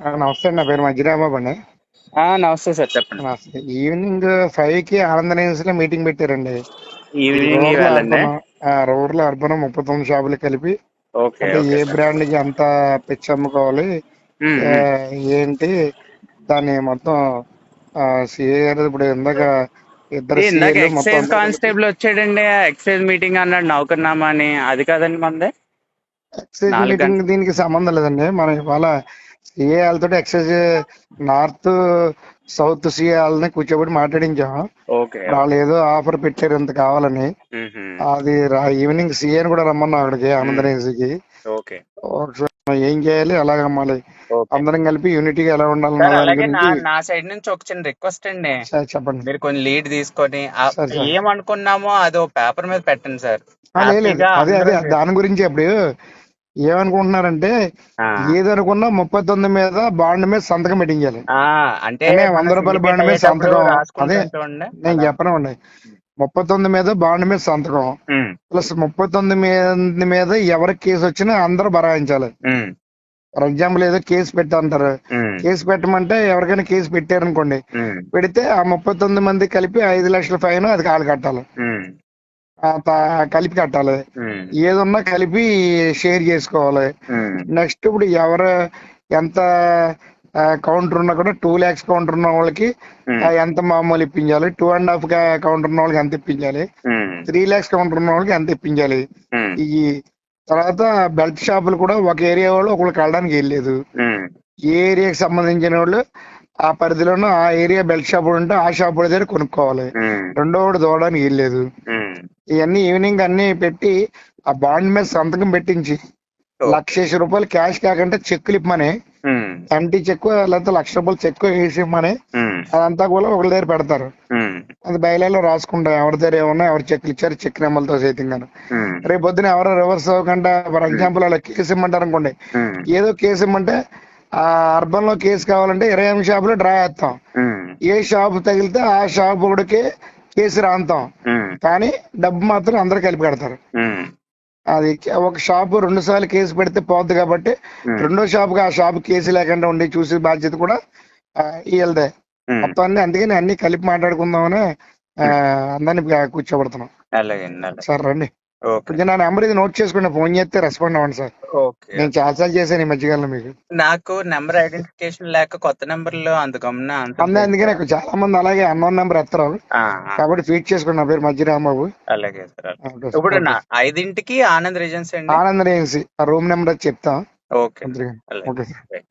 నమస్తే అండి నా పేరు మధ్యరాబాబు అండి. ఆ, నమస్తే సార్ చెప్పండి. నమస్తే. ఈవినింగ్ ఫైవ్కి ఆనంద నైన్స్లో మీటింగ్ పెట్టారండి. ఈవినింగ్ రూరల్ అర్బన్ ముప్పై తొమ్మిది షాపులు కలిపి ఏ. బ్రాండ్కి ఎంత పిచ్చి అమ్ముకోవాలి. ఏంటి దాన్ని మొత్తం సిఏ ఇప్పుడు ఇందాక ఇద్దరు ఎక్సైజ్ కానిస్టేబుల్ వచ్చాడండి ఎక్సైజ్ మీటింగ్ అన్నాడు నౌకర్నామా అని అది కాదండి మంది? ఎక్సైజ్ మీటింగ్ దీనికి సంబంధం లేదండి మనం ఇవాళ సిఏ వాళ్ళతో ఎక్సైజ్ నార్త్ సౌత్ సిఏ వాళ్ళని కూర్చోబెట్టి మాట్లాడించాం. ఓకే. వాళ్ళు ఏదో ఆఫర్ పెట్టారు ఇంత కావాలని. అది ఈవినింగ్ సీఎన్ కూడా రమ్మన్నా అక్కడికి ఆనందనేసికి. ఓకే. ఏం చేయాలి ఎలాగ అమ్మాలి అందరం కలిపి యూనిటీగా ఎలా అలాగే నా సైడ్ నుంచి ఒక చిన్న రిక్వెస్ట్ అండి. సార్ చెప్పండి. మీరు కొంచెం లీడ్ తీసుకొని. ఏమనుకున్నామో అది పేపర్ మీద పెట్టండి సార్. అదే అదే. దాని గురించి ఇప్పుడు ఏమనుకుంటున్నారంటే ఏదనుకున్నా ముప్పై తొమ్మిది మీద బాండ్ మీద సంతకం పెట్టించాలి. అంటే వంద రూపాయల బాండ్ మీద సంతకం. అదే. నేను. చెప్పను అండి. ముప్పై తొమ్మిది మీద బాండ్ మీద సంతకం. ప్లస్ ముప్పై తొమ్మిది మీద మీద ఎవరికి కేసు వచ్చినా అందరూ బరాయించాలి. ఫర్ ఎగ్జాంపుల్ ఏదో కేసు పెట్టంటారు. కేసు పెట్టమంటే ఎవరికైనా కేసు పెట్టారనుకోండి. పెడితే ఆ ముప్పై తొమ్మిది మంది కలిపి ఐదు లక్షల ఫైన్ అది కాలు కట్టాలి. కలిపి కట్టాలి. ఏదున్నా కలిపి షేర్ చేసుకోవాలి. నెక్స్ట్ ఇప్పుడు ఎవరు ఎంత కౌంటర్ ఉన్నా కూడా టూ ల్యాక్స్ కౌంటర్ ఉన్న వాళ్ళకి ఎంత మామూలు ఇప్పించాలి? టూ అండ్ హాఫ్ కౌంటర్ ఉన్న వాళ్ళకి ఎంత ఇప్పించాలి? త్రీ ల్యాక్స్ కౌంటర్ ఉన్న వాళ్ళకి ఎంత ఇప్పించాలి? ఈ తర్వాత బెల్ట్ షాపులు కూడా ఒక ఏరియా వాళ్ళు ఒకళ్ళకి వెళ్ళడానికి వెళ్ళలేదు. ఏ ఏరియాకి సంబంధించిన వాళ్ళు ఆ పరిధిలోనూ ఆ ఏరియా బెల్ట్ షాప్ ఉంటే ఆ షాప్ దగ్గర కొనుక్కోవాలి. రెండో వాడు దూడడానికి వెళ్ళలేదు. ఇవన్నీ ఈవినింగ్ అన్ని పెట్టి ఆ బాండ్ మీద సంతకం పెట్టించి లక్ష రూపాయలు క్యాష్ కాకుండా చెక్కులు ఉమ్, ఎంటీ చెక్ లేకపోతే లక్ష రూపాయలు చెక్ ఉమ్, అదంతా కూడా ఒకళ్ళ దగ్గర పెడతారు. అది బయలులో రాసుకుంటాం ఎవరి దగ్గర ఏమన్నా ఎవరు చెక్లు ఇచ్చారు చెక్ నెంబర్లతో సైతంగాను. ఉమ్, రేపు పొద్దున ఎవరో రివర్స్ అవ్వకుండా ఫర్ ఎగ్జాంపుల్ అలా కేసు ఇమ్మంటారు అనుకోండి ఏదో కేసు ఇమ్మంటే ఆ అర్బన్లో కేసు కావాలంటే ఇరవై ఎనిమిది షాపులో డ్రా చేస్తాం. ఏ షాప్ తగిలితే ఆ షాప్ ఒకటికి కేసు రాంతాం. కానీ డబ్బు మాత్రం అందరు కలిపి కడతారు. అది ఒక షాపు రెండు సార్లు కేసు పెడితే పోద్ది కాబట్టి రెండో షాపుకి ఆ షాప్ కేసు లేకుండా ఉండి చూసే బాధ్యత కూడా వీళ్ళదే ఉమ్. మొత్తం అన్ని అందుకని అన్ని కలిపి మాట్లాడుకుందామని అందరిని కూర్చోబడుతున్నాం. సార్ రండి. ఓకే. కొంచెం నా నెంబర్ ఇది నోట్ చేసుకుని ఫోన్ చేస్తే రెస్పాండ్ అవ్వండి సార్. ఓకే. నేను చాలాసార్లు చేశాను ఈ మధ్యకాలంలో మీకు. నాకు నెంబర్ ఐడెంటిఫికేషన్ లేక కొత్త నెంబర్లు అంత గమన అంత అందే అందుకని నాకు చాలా మంది అలాగే అన్నోన్ నెంబర్ ఎత్తారు ఆ, ఆ, కాబట్టి ఫీడ్ చేసుకుని నా పేరు మధ్య రాంబాబు అలాగే. సార్. ఇప్పుడు. నా ఐదింటికి ఆనంద్ రిజెన్సీ అండి? ఆనంద్ ఏజెన్సీ ఆ రూమ్ నెంబర్ చెప్తాం. ఓకే. అలాగే. Okay sir. రైట్.